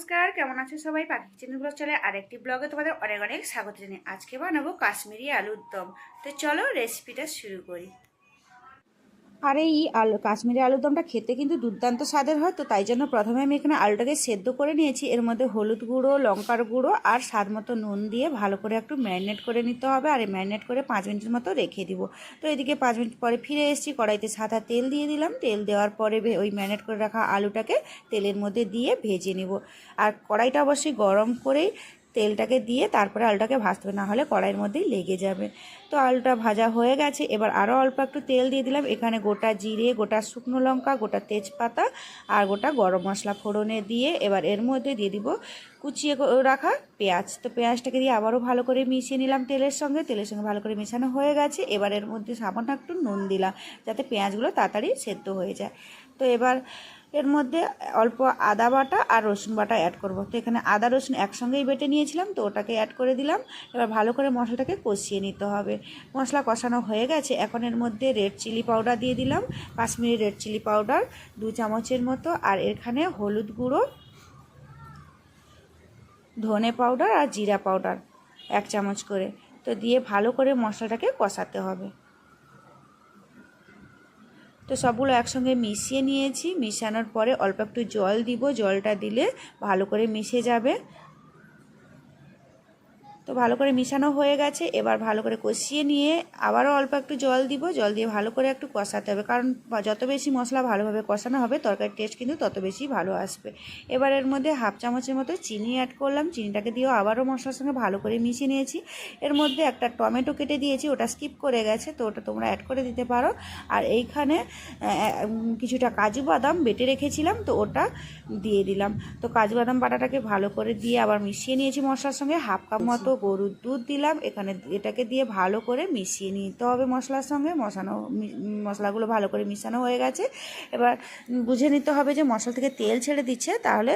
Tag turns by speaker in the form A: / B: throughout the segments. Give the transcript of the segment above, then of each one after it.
A: নমস্কার, কেমন আছো সবাই? পাখি চিনি ব্লগ চলে আরেকটি ব্লগে তোমাদের অনেক অনেক স্বাগত জানাই আজকে বানাবো কাশ্মীরি আলুর দম। তো চলো রেসিপিটা শুরু করি। আর এই আলু, কাশ্মীরি আলুর দমটা খেতে কিন্তু দুর্দান্ত স্বাদের হয়, তো তাই জন্য প্রথমে আমি এখানে আলুটাকে সেদ্ধ করে নিয়েছি। এর মধ্যে হলুদ গুঁড়ো, লঙ্কার গুঁড়ো আর স্বাদ মতো নুন দিয়ে ভালো করে একটু ম্যারিনেট করে নিতে হবে আর ম্যারিনেট করে পাঁচ মিনিটের মতো রেখে দিব। তো এদিকে পাঁচ মিনিট পরে ফিরে এসেছি, কড়াইতে সাদা তেল দিয়ে দিলাম। তেল দেওয়ার পরে ওই ম্যারিনেট করে রাখা আলুটাকে তেলের মধ্যে দিয়ে ভেজে নিব। আর কড়াইটা অবশ্যই গরম করেই তেলটাকে দিয়ে তারপরে আলুটাকে ভাজতে না হলে কড়াইয়ের মধ্যেই লেগে যাবে। তো আলুটা ভাজা হয়ে গেছে, এবার আরও অল্প একটু তেল দিয়ে দিলাম। এখানে গোটা জিরে, গোটা শুকনো লঙ্কা, গোটা তেজপাতা আর গোটা গরম মশলা ফোড়নে দিয়ে এবার এর মধ্যে দিয়ে দিব কুচিয়ে রাখা পেঁয়াজ। তো পেঁয়াজটাকে দিয়ে আবারও ভালো করে মিশিয়ে নিলাম তেলের সঙ্গে। তেলের সঙ্গে ভালো করে মেশানো হয়ে গেছে। এবার এর মধ্যে সামান্য একটু নুন দিলাম, যাতে পেঁয়াজগুলো তাড়াতাড়ি সেদ্ধ হয়ে যায়। তো এবার এর মধ্যে অল্প আদা বাটা আর রসুন বাটা অ্যাড করব। তো এখানে আদা, রসুন একসঙ্গেই বেটে নিয়েছিলাম, তো ওটাকে অ্যাড করে দিলাম। এবার ভালো করে মশলাটাকে কষিয়ে নিতে হবে। মশলা কষানো হয়ে গেছে, এখন এর মধ্যে রেড চিলি পাউডার দিয়ে দিলাম কাশ্মীরি রেড চিলি পাউডার দু চামচের মতো, আর এখানে হলুদ গুঁড়ো, ধনে পাউডার আর জিরা পাউডার এক চামচ করে। তো দিয়ে ভালো করে মশলাটাকে কষাতে হবে। তো সবগুলো একসঙ্গে মিশিয়ে নিয়েছি, মিশানোর পরে অল্প একটু জল দিব, জলটা দিলে ভালো করে মিশে যাবে। তো ভালো করে মিশানো হয়ে গেছে। এবার ভালো করে কষিয়ে নিয়ে আবারও অল্প একটু জল দিব। জল দিয়ে ভালো করে একটু কষাতে হবে। কারণ যত বেশি মশলা ভালোভাবে কষানো হবে তরকারির টেস্ট কিন্তু তত বেশি ভালো আসবে। এবার এর মধ্যে হাফ চামচের মতো চিনি অ্যাড করলাম। চিনিটাকে দিয়েও আবারও মশলার সঙ্গে ভালো করে মিশিয়ে নিয়েছি। এর মধ্যে একটা টমেটো কেটে দিয়েছি ওটা স্কিপ করে গেছে তো ওটা তোমরা অ্যাড করে দিতে পারো। আর এইখানে কিছুটা কাজু বাদাম বেটে রেখেছিলাম তো ওটা দিয়ে দিলাম। তো কাজু বাদাম বাটাটাকে ভালো করে দিয়ে আবার মিশিয়ে নিয়েছি মশলার সঙ্গে। হাফ কাপ মতো গরুর দুধ দিলাম। এখানে এটাকে দিয়ে ভালো করে মিশিয়ে নিতে হবে মশলার সঙ্গে। মশানো মশলাগুলো ভালো করে মিশানো হয়ে গেছে। এবার বুঝে নিতে হবে যে মশলা থেকে তেল ছেড়ে দিচ্ছে, তাহলে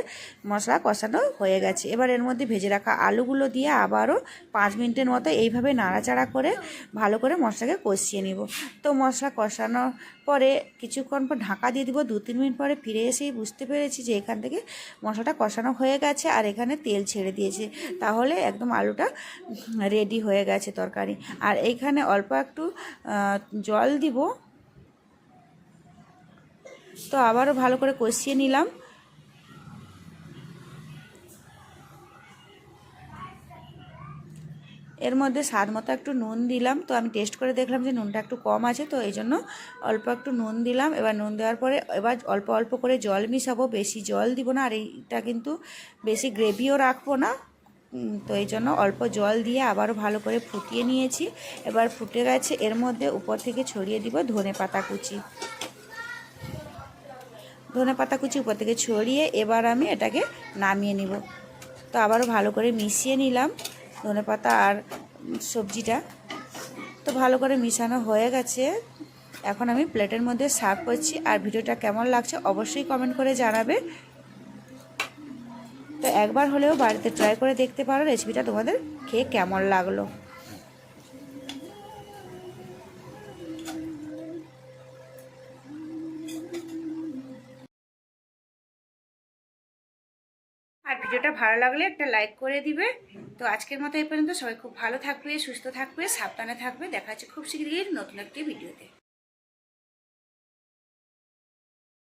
A: মশলা কষানো হয়ে গেছে। এবার এর মধ্যে ভেজে রাখা আলুগুলো দিয়ে আবারও পাঁচ মিনিটের মতো এইভাবে নাড়াচাড়া করে ভালো করে মশলাকে কষিয়ে নিব। তো মশলা কষানোর পরে কিছুক্ষণ পর ঢাকা দিয়ে দিব। দু, তিন মিনিট পরে ফিরে এসেই বুঝতে পেরেছি যে এখান থেকে মশলাটা কষানো হয়ে গেছে আর এখানে তেল ছেড়ে দিয়েছে। তাহলে একদম আলুটা রেডি হয়ে গেছে তরকারি। আর এইখানে অল্প একটু জল দিব। তো আবারও ভালো করে কষিয়ে নিলাম। এর মধ্যে স্বাদ মতো একটু নুন দিলাম। তো আমি টেস্ট করে দেখলাম যে নুনটা একটু কম আছে, তো এই জন্য অল্প একটু নুন দিলাম। এবার নুন দেওয়ার পরে এবার অল্প অল্প করে জল মিশাবো, বেশি জল দিব না। আর এইটা কিন্তু বেশি গ্রেভিও রাখব না। তো এই জন্য অল্প জল দিয়ে আবারও ভালো করে ফুটিয়ে নিয়েছি। এবার ফুটে গেছে, এর মধ্যে উপর থেকে ছড়িয়ে দিব ধনে পাতা কুচি। ধনে পাতা কুচি উপর থেকে ছড়িয়ে এবার আমি এটাকে নামিয়ে নিব। তো আবারও ভালো করে মিশিয়ে নিলাম ধনে পাতা আর সবজিটা। তো ভালো করে মিশানো হয়ে গেছে। এখন আমি প্লেটের মধ্যে সার্ভ করছি। আর ভিডিওটা কেমন লাগছে অবশ্যই কমেন্ট করে জানাবে। তো একবার হলেও বাড়িতে ট্রাই করে দেখতে পারো রেসিপিটা তোমাদের খেয়ে কেমন লাগল। আর ভিডিওটা ভালো লাগলে একটা লাইক করে দিবে। তো আজকের মতো এই পর্যন্ত, সবাই খুব ভালো থাকবে, সুস্থ থাকবে, সাবধানে থাকবে। দেখা হচ্ছে খুব শীঘ্রই নতুন একটি ভিডিওতে।